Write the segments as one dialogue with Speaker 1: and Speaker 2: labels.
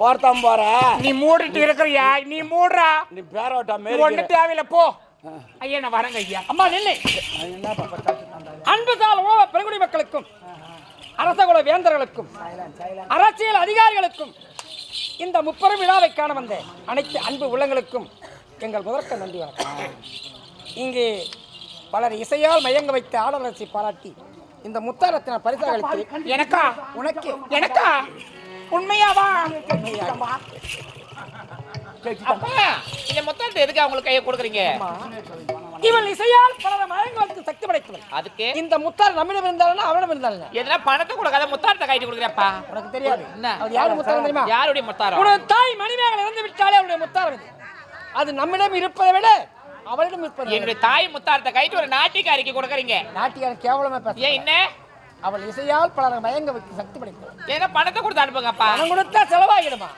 Speaker 1: போர்த்தாம் போற
Speaker 2: நீ மூடிட்டு இருக்கிறியா? நீ மூடுறா.
Speaker 1: நீ பேரோட்டா மாரி
Speaker 2: ஒண்ணு தேவையில்ல போ. ஐயா நான் வரேங்க ஐயா. அம்மா நில்லு.
Speaker 1: என்ன பாப்பா காட்டு
Speaker 2: அன்பு சால் உணவ பெருங்குடி மக்களுக்கும் அரசகுல வேந்தர்களுக்கும் அரசியல் அதிகாரிகளுக்கும் இந்த முப்பெரும் விழாவை காண வந்த அனைத்து அன்பு உள்ளங்களுக்கும் எங்கள் முதற்க நன்றி வணக்கம். இங்கே பலர் இசையால் மயங்க வைத்த ஆடலரசி பாராட்டி இந்த முத்தாரத்தின பரிசாக அளித்து எனக்கா? உனக்கு. எனக்கா? உண்மையாவா?
Speaker 3: அப்பா இந்த மொத்தத்தை எதுக்கு அவங்களுக்கு கையை கொடுக்குறீங்க?
Speaker 2: இவள் இசையால் பலரை மயங்க வைத்து சக்தி படைத்தவள்.
Speaker 3: அதுக்கு?
Speaker 2: இந்த முத்தார் நம்மிடம் இருந்தாலும் அவனிடம் இருந்தாலும்
Speaker 3: எதுனா பணத்தை கொடுக்காத முத்தாரத்தை கைட்டு கொடுக்குறப்பா
Speaker 2: உனக்கு தெரியாது.
Speaker 3: என்ன?
Speaker 2: அவர் யாரு முத்தாரம் தெரியுமா?
Speaker 3: யாருடைய முத்தாரம்
Speaker 2: உனது தாய் மணிமேகலை இறந்து விட்டாலே அவளுடைய முத்தாரம் இது அது நம்மிடம் இருப்பதை விட அவளிடம் இருப்பது
Speaker 3: என்னுடைய தாய் முத்தாரத்தை கைட்டு ஒரு நாட்டிக்காரிக்கு கொடுக்குறீங்க.
Speaker 2: நாட்டியார் கேவலமா பேச
Speaker 3: ஏன் என்ன?
Speaker 2: அவள் இசையால் பலரை மயங்க வைத்து சக்தி படைத்தவள்
Speaker 3: ஏன்னா பணத்தை கொடுத்து அனுப்புங்கப்பா
Speaker 2: பணம் கொடுத்தா செலவாகிடுமா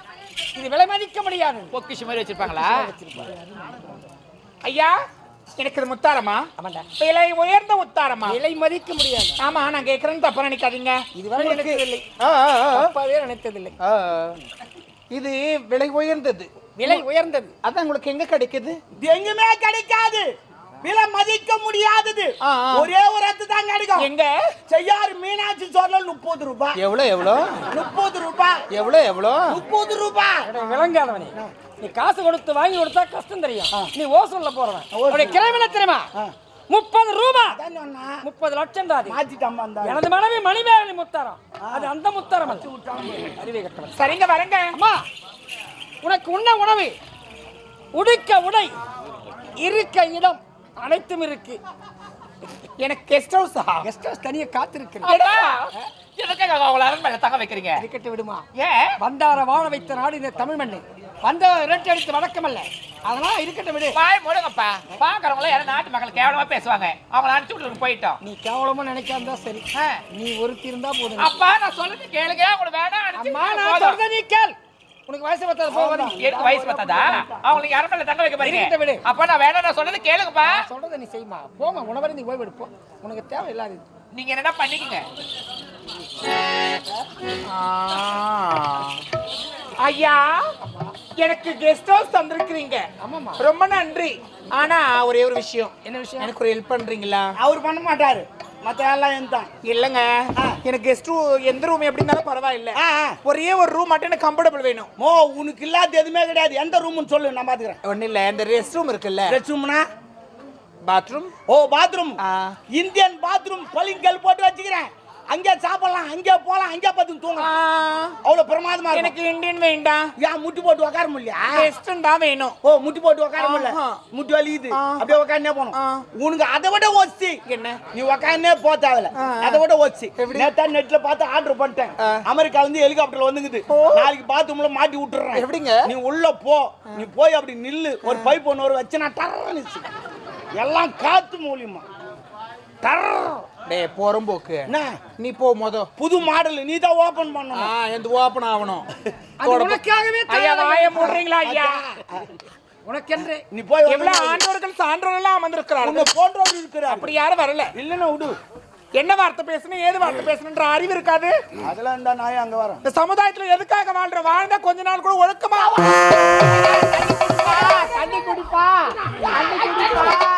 Speaker 2: இது விலை மதிக்க முடியாது.
Speaker 3: பொக்கிஷ் மாதிரி வச்சிருப்பாங்களா?
Speaker 2: ஐயா
Speaker 3: எனக்கு இது முத்தாரமா
Speaker 2: ஆமாண்டா.
Speaker 3: விலை உயர்ந்த முத்தாரமா
Speaker 2: விலை மதிக்க முடியாது.
Speaker 3: ஆமா நான் கேட்கறேன்னு தப்பா நினைக்காதீங்க.
Speaker 2: இதுவரை நினைத்ததில்லை. அப்பாவே நினைத்ததில்லை.
Speaker 4: இது விலை உயர்ந்தது.
Speaker 2: விலை உயர்ந்தது.
Speaker 4: அதான் உங்களுக்கு எங்க கிடைக்குது?
Speaker 1: எங்குமே கிடைக்காது. விலை மதிக்க முடியாதது. ஒரே ஒரு இடத்து தான் கிடைக்கும்
Speaker 2: எங்க?
Speaker 1: செய்யாறு மீனாட்சி சோழல் முப்பது ரூபாய்
Speaker 4: எவ்வளோ எவ்வளோ?
Speaker 1: முப்பது ரூபாய்
Speaker 4: எவ்வளோ எவ்வளோ?
Speaker 1: முப்பது ரூபாய்
Speaker 2: அட விளங்காதவனே நீ காசு கொடுத்து வாங்கி கொடுத்தா கஷ்டம் தெரியும். நீ ஓசூர்ல போறவன். அவருடைய கிளம்பி என்ன தெரியுமா? முப்பது ரூபா. முப்பது லட்சம் தான் எனது மனைவி மணிமேகலை முத்தாரம். அது அந்த முத்தாரம் அல்ல அறிவை கட்டவன்.
Speaker 3: சரிங்க வரங்க.
Speaker 2: அம்மா உனக்கு உண்ண உணவு உடுக்க உடை இருக்க இடம். அனைத்தும் இருக்கு.
Speaker 3: எனக்கு கெஸ்ட் ஹவுஸா
Speaker 2: கெஸ்ட் ஹவுஸ் தனியா காத்திருக்கிறேன்.
Speaker 3: எதுக்காக அவங்கள அரண்மனை தங்க வைக்கிறீங்க?
Speaker 2: இருக்கட்டு விடுமா?
Speaker 3: ஏன்
Speaker 2: வந்தார வாழ வைத்த நாடு இந்த தமிழ் மண்ணு. வந்த இரட்டை அடித்து வழக்கம் அல்ல. அதனால இருக்கட்டும் விடு.
Speaker 3: வாய் மூடுங்கப்பா. பாக்குறவங்கள யாரும் நாட்டு மக்கள் கேவலமா பேசுவாங்க. அவங்கள அனுப்பிச்சு விட்டு போயிட்டோம்.
Speaker 2: நீ கேவலமா நினைக்காம சரி. நீ ஒருத்தி இருந்தா போதும்.
Speaker 3: அப்பா நான் சொல்றது கேளுங்க. உங்களுக்கு வேணாம்
Speaker 2: அம்மா நான். சொல்றத நீ கேள். உனக்கு வயசு பத்தாது போகாத
Speaker 3: எனக்கு வயசு பத்தாதா? அவங்களுக்கு அரண்மனை தங்க வைக்க. போறீங்க? அப்ப நான் வேணாம் நான் சொல்றது கேளுங்கப்பா.
Speaker 2: சொல்றத நீ செய்யுமா போமா உணவரை நீ ஓய்வு எடுப்போம் உனக்கு தேவை இல்லாது
Speaker 3: நீங்க என்னடா பண்ணிக்கங்க? ஐயா எனக்கு கெஸ்ட் ஹவுஸ் தந்திருக்கிறீங்க.
Speaker 2: ஆமாம்மா.
Speaker 3: ரொம்ப நன்றி. ஆனா ஒரே ஒரு விஷயம்.
Speaker 2: என்ன விஷயம்?
Speaker 3: எனக்கு ஒரு ஹெல்ப் பண்றீங்களா?
Speaker 1: அவர் பண்ண மாட்டாரு. மத்த எல்லாம் எந்த
Speaker 3: இல்லங்க. எனக்கு கெஸ்ட் ரூம் எந்த ரூம் எப்படி இருந்தாலும் பரவாயில்ல. ஒரே ஒரு ரூம் மட்டும் எனக்கு கம்ஃபர்டபுள் வேணும்.
Speaker 1: மோ உனக்கு இல்லாத எதுவுமே கிடையாது. எந்த ரூம்னு சொல்லு நான் பாத்துக்கிறேன்.
Speaker 3: ஒண்ணு இல்ல இந்த ரெஸ்ட் ரூம் இருக்குல்ல.
Speaker 1: ரெஸ்ட் ரூம்னா
Speaker 3: பாத்ரூம்
Speaker 1: ஓ பாத்ரூம்
Speaker 3: ஆ.
Speaker 1: இந்தியன் பாத்ரூம் பளிங்கல் போட்டு வச்சுக்கிறேன். அங்கே அங்கே போலாம் அங்கே பார்த்து தூங்கலாம். அவ்வளவு பிரமாதமா
Speaker 3: எனக்கு இந்தியன் வேண்டாம்.
Speaker 1: ஏன் முட்டி போட்டு உட்கார முடியல
Speaker 3: ரெஸ்டும் தான் வேணும்.
Speaker 1: ஓ முட்டி போட்டு உட்கார முடியல. முட்டி வலிக்குது. அப்படியே உட்கார்ந்தே போகணும்.
Speaker 3: ஆ.
Speaker 1: உனக்கு அதை விட ஒசி
Speaker 3: என்ன?
Speaker 1: நீ உட்கார்ந்தே போ தேவையில்ல. அதை விட ஒசி நேத்தா நெட்ல பார்த்து ஆர்டர் பண்ணிட்டேன். அமெரிக்கால இருந்து ஹெலிகாப்டர்ல வந்துங்குது நாளைக்கு பாத்ரூம்ல மாட்டி விட்டுறேன்.
Speaker 4: எப்படிங்க?
Speaker 1: நீ உள்ள போ. நீ போய் அப்படி நில்லு. ஒரு பைப் ஒன்று ஒரு வச்சு நான் டர்றன்னு எல்லாம் காத்து மூலியமா. டர்
Speaker 4: டேய் போறம்போக்கு
Speaker 1: என்ன?
Speaker 4: நீ போ மொத.
Speaker 1: புது மாடல் நீ தான் ஓபன்
Speaker 4: ஆ
Speaker 1: பண்ணணும்
Speaker 4: எந்த ஓப்பன் ஆகணும்.
Speaker 2: அது உனக்காகவே
Speaker 3: ஐயா வாய மூடுறீங்களா ஐயா?
Speaker 2: உனக்கென்று.
Speaker 1: நீ போய்
Speaker 3: எவ்வளவு ஆண்டோர்கள் சான்றோர்கள் எல்லாம் அமர்ந்திருக்கிறார்கள்?
Speaker 1: உங்க போன்றவர் இருக்கிறார்
Speaker 3: அப்படி யாரும் வரல.
Speaker 1: இல்லைன்னா விடு.
Speaker 3: என்ன வார்த்தை பேசணும் ஏது வார்த்தை பேசணுன்ற அறிவு இருக்காது.
Speaker 1: அதெல்லாம் இருந்தா நான் அங்க வரேன்.
Speaker 3: இந்த சமுதாயத்துல எதுக்காக வாழ்ற? வாழ்ந்தா கொஞ்ச நாள் கூட ஒழுக்கமா
Speaker 2: தண்ணி குடிப்பா. தண்ணி குடிப்பா.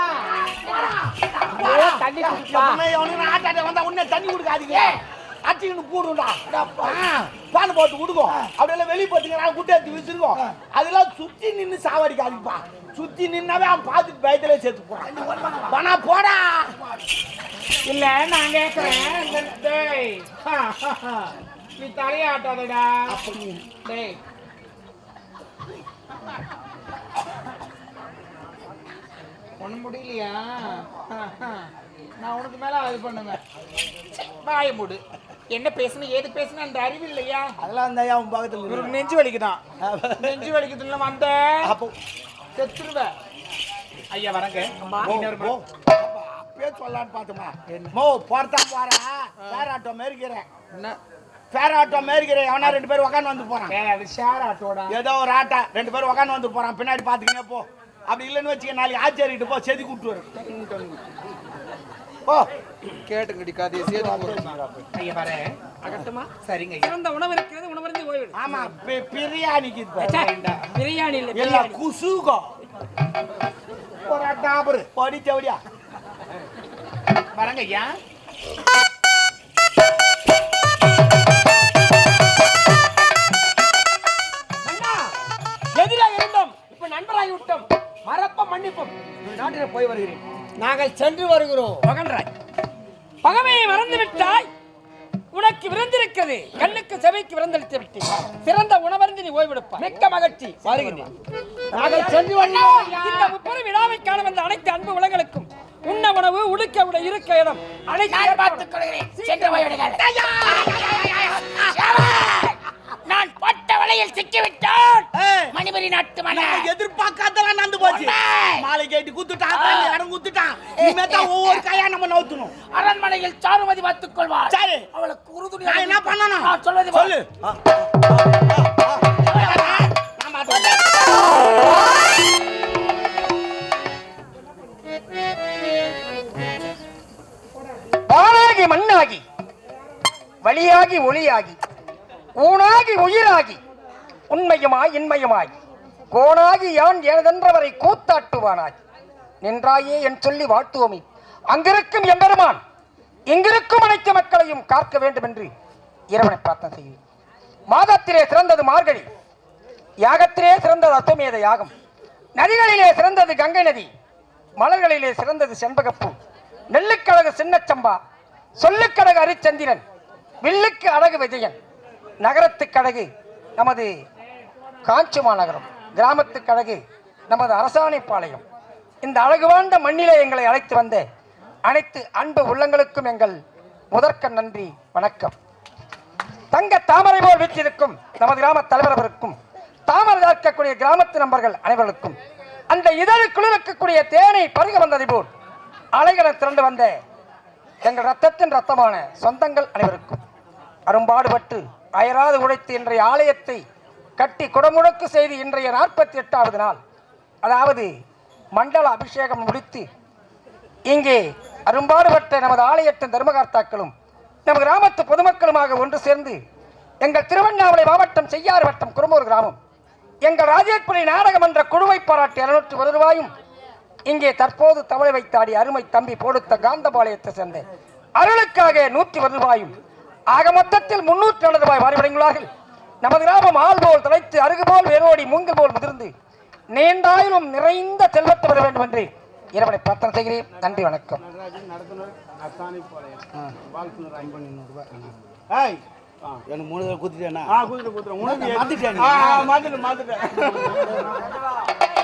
Speaker 2: தண்ணி குடிப்பா
Speaker 1: எப்பவுமே எவனுக்கு ஆட்டாட்ட வந்தா உடனே தண்ணி கொடுக்காதீங்க அச்சிக்கின்னு போடுண்டா பால் போட்டு கொடுக்கும் அப்படியெல்லாம் வெளியே போட்டுங்க நான் குட்டை எடுத்து வச்சிருக்கோம் அதெல்லாம் சுற்றி நின்று சாவடிக்காதீங்கப்பா சுற்றி நின்னாவே அவன் பார்த்துட்டு பயத்திலே சேர்த்து போறான் பணா போடா
Speaker 3: இல்லை நான் கேட்குறேன் டேய் ஹா, ஹா, நீ தலையாட்டாதடா டேய்
Speaker 4: ஒண்ணு முடியலையா? நான் உனக்கு மேல அது பண்ணுவேன்.
Speaker 3: வாய மூடு.
Speaker 4: என்ன பேசணும் ஏது பேசணும் அந்த அறிவு இல்லையா?
Speaker 1: அதெல்லாம் அந்த உன் பக்கத்துல
Speaker 4: இவருக்கு. நெஞ்சு வலிக்குதான். நெஞ்சு வலிக்குதுன்னு வந்த?
Speaker 1: அப்போ.
Speaker 4: செத்துருவ. ஐயா வரங்க.
Speaker 1: அப்பயே சொல்லலான்னு பார்த்தோமா மோ போறதா போறா? ஃபேர் ஆட்டோ மேரிக்கிறேன்
Speaker 4: என்ன?
Speaker 1: ஃபேர் ஆட்டோ மேரிக்கிறேன் எவனா ரெண்டு பேர் உக்காந்து வந்து
Speaker 4: அது ஷேர் ஆட்டோடா?
Speaker 1: ஏதோ ஒரு ஆட்டா. ரெண்டு பேரும் உக்காந்து வந்து போறான். பின்னாடி பாத்துக்கினே போ. அப்படி இல்லைன்னு வச்சுக்க நாளைக்கு ஆச்சாரிக்கிட்டு போ செதி கூட்டு வரும். போ.
Speaker 4: கேட்டுங்கடி கதையை சேர்த்து
Speaker 3: ஐயா வரேன்
Speaker 2: அகட்டுமா?
Speaker 3: சரிங்க ஐயா.
Speaker 2: சிறந்த உணவு இருக்கிறது உணவருந்து ஓய்வு
Speaker 1: ஆமா பிரியாணிக்கு பாரு.
Speaker 2: பிரியாணி இல்ல பிரியாணி.
Speaker 1: குசுகோ. ஒரு டாபர் பொடி செவடியா
Speaker 3: வரங்க ஐயா.
Speaker 2: மறப்ப மன்னிப்போம். நாட்டில போய் வருகிறேன்.
Speaker 1: நாங்கள் சென்று வருகிறோம்.
Speaker 2: மகன்ராய் பகமையை மறந்து விட்டாய் உனக்கு விருந்திருக்கிறது. கண்ணுக்கு செவைக்கு விருந்தளித்து விட்டேன். சிறந்த உணவருந்து நீ ஓய்வெடுப்பாய். மிக்க மகிழ்ச்சி. வருகின்றேன்
Speaker 1: நாங்கள் சென்று
Speaker 2: இந்த முப்பெரும் விழாவை காண வந்த அனைத்து அன்பு உலகளுக்கும் உண்ண உணவு உடுக்க உடை இருக்க இடம் அனைத்து.
Speaker 3: பார்த்துக் கொள்கிறேன் சென்று போய்விடுங்கள் நான் பட்ட வலையில் சிக்கிவிட்டான். மணிபுரி நாட்டு மன்னர்.
Speaker 1: எதிர்பார்க்காதெல்லாம் நடந்து போச்சு. மாலை கேட்டு குத்துட்டான் இடம் குத்துட்டான் இனிமே தான் ஒவ்வொரு கையா நம்ம நவுத்தணும்
Speaker 3: அரண்மனையில் சாருமதி பார்த்துக் கொள்வார்
Speaker 1: சரி.
Speaker 3: அவளுக்கு உறுதுணையாக
Speaker 1: நான் என்ன பண்ணணும்
Speaker 3: நான் சொல்வது.
Speaker 1: சொல்லு.
Speaker 2: வானாகி மண்ணாகி வழியாகி ஒளியாகி ஊனாகி உயிராகி உண்மையுமாய் இன்மையுமாய் கோணாகி யான் எனதென்றவரை கூத்தாட்டுவானாய். நின்றாயே என் சொல்லி வாழ்த்துவோமே. அங்கிருக்கும் எம்பெருமான் இங்கிருக்கும் அனைத்து மக்களையும் காக்க வேண்டும் என்று இறைவனை பிரார்த்தனை செய்வேன். மாதத்திலே சிறந்தது மார்கழி யாகத்திலே சிறந்தது அத்துமேத யாகம். நதிகளிலே சிறந்தது கங்கை நதி மலர்களிலே சிறந்தது செண்பகப்பூ நெல்லுக்கழகு சின்னச்சம்பா சொல்லுக்கழகு அரிச்சந்திரன் வில்லுக்கு அழகு விஜயன் நகரத்துக்கழகு நமது காஞ்சி மாநகரம். கிராமத்துக்கு அழகு நமது அரசாணைப்பாளையம். இந்த அழகு வாழ்ந்த மண்ணிலே எங்களை அழைத்து வந்த அனைத்து அன்பு உள்ளங்களுக்கும் எங்கள் முதற்க நன்றி வணக்கம். தங்க தாமரை போல் வீற்றிருக்கும் நமது கிராம தலைவர் அவருக்கும் தாமரை தாக்கக்கூடிய கிராமத்து நண்பர்கள் அனைவருக்கும் அந்த இதழ் குளிர்க்கக்கூடிய தேனை பருக வந்ததை போல் அலைகளை திரண்டு வந்த எங்கள் ரத்தத்தின் ரத்தமான சொந்தங்கள் அனைவருக்கும். அரும்பாடுபட்டு அயராது உழைத்து இன்றைய ஆலயத்தை கட்டி குடமுழக்கு செய்து இன்றைய நாற்பத்தி எட்டாவது நாள். அதாவது மண்டல அபிஷேகம் முடித்து இங்கே அரும்பாடுபட்ட நமது ஆலயத்தின் தர்மகர்த்தாக்களும் நமது கிராமத்து பொதுமக்களுமாக ஒன்று சேர்ந்து எங்கள் திருவண்ணாமலை மாவட்டம் செய்யாறு வட்டம் குருமூர் கிராமம். எங்கள் ராஜேஸ்வரி நாடகமன்ற குழுவை பாராட்டி இருநூற்றி ஒரு ரூபாயும் இங்கே தற்போது தவளை வைத்தாடி அருமை தம்பி போடுத்த காந்தபாளையத்தை சேர்ந்த அருளுக்காக நூற்றி ஒரு ரூபாயும் ஆக மொத்தத்தில் முன்னூற்றி நாலு ரூபாய் வாரி நமது கிராமம் ஆள் போல் தலைத்து அருகு போல் வேரோடி மூங்கில் போல் முதிர்ந்து நீண்டாயிலும் நிறைந்த செல்வத்தை பெற வேண்டும் என்று இறைவனை பிரார்த்தனை செய்கிறேன். நன்றி வணக்கம்.
Speaker 1: ஏய், எனக்கு மூணு தடவை குத்திட்டேனா மாத்திட்டேன்
Speaker 4: மாத்திட்டேன்.